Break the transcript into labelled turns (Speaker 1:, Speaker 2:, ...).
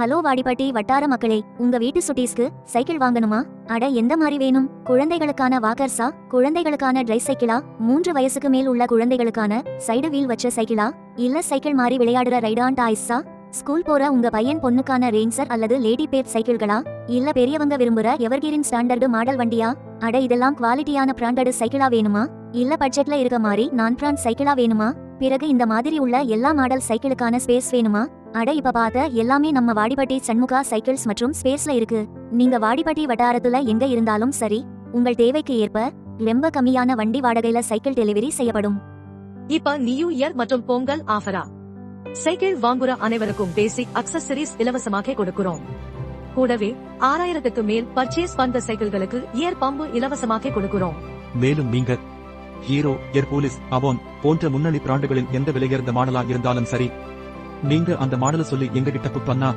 Speaker 1: Hello Vadipatti வட்டார மக்களே உங்க வீட்டு சுட்டீஸ்க்கு சைக்கிள் வாங்கணுமா? அட எந்த மாதிரி வேணும்? குழந்தைகளுக்கான வாக்கர்ஸா குழந்தைகளுக்கான ட்ரை சைக்கிளா மூன்று வயசுக்கு மேல் உள்ள குழந்தைகளுக்கான சைடு வீல் வச்ச சைக்கிளா இல்ல சைக்கிள் மாறி விளையாடுற ரைடான் டாய்ஸா ஸ்கூல் போற உங்க பையன் பொண்ணுக்கான ரேஞ்சர் அல்லது லேடி பேட் சைக்கிள்களா இல்ல பெரியவங்க விரும்புற எவர்கிரின் ஸ்டாண்டர்டு மாடல் வண்டியா? அட இதெல்லாம் குவாலிட்டியான பிராண்டடு சைக்கிளா வேணுமா? இல்ல பட்ஜெட்ல இருக்க மாதிரி நான் பிராண்ட் சைக்கிளா வேணுமா? பிறகு இந்த மாதிரி உள்ள எல்லா மாடல் சைக்கிளுக்கான ஸ்பேஸ் வேணுமா? அட இப்ப பார்த்த எல்லாமே நம்ம வாடிப்பட்டி சண்முகா சைக்கிள்ஸ் மற்றும் ஸ்பேஸ்ல இருக்கு. நீங்க வாடிப்பட்டி வட்டாரத்துல எங்க இருந்தாலும் சரி உங்கள் தேவைக்கு ஏற்ப ரொம்ப கம்மியான வண்டி வாடகையில சைக்கிள் டெலிவரி செய்யப்படும்.
Speaker 2: இப்ப நியூ இயர் மற்றும் பொங்கல் ஆஃபரா? சைக்கிள் வாங்குற அனைவருக்கும் பேசிக் அக்சசரிஸ் இலவசமாக கொடுக்கிறோம். கூடவே ஆறாயிரத்துக்கு மேல் பர்ச்சேஸ் பண்ற சைக்கிள்களுக்கு இயர் பம்பு இலவசமாக கொடுக்கிறோம்.
Speaker 3: மேலும் நீங்க ஹீரோ எர்போலிஸ் அவன் போன்ற முன்னணி பிராண்டுகளின் எந்த விலையுயர்ந்த மாடலா இருந்தாலும் சரி நீங்க அந்த மாடலை சொல்லி எங்க கிட்ட புக் பண்ணா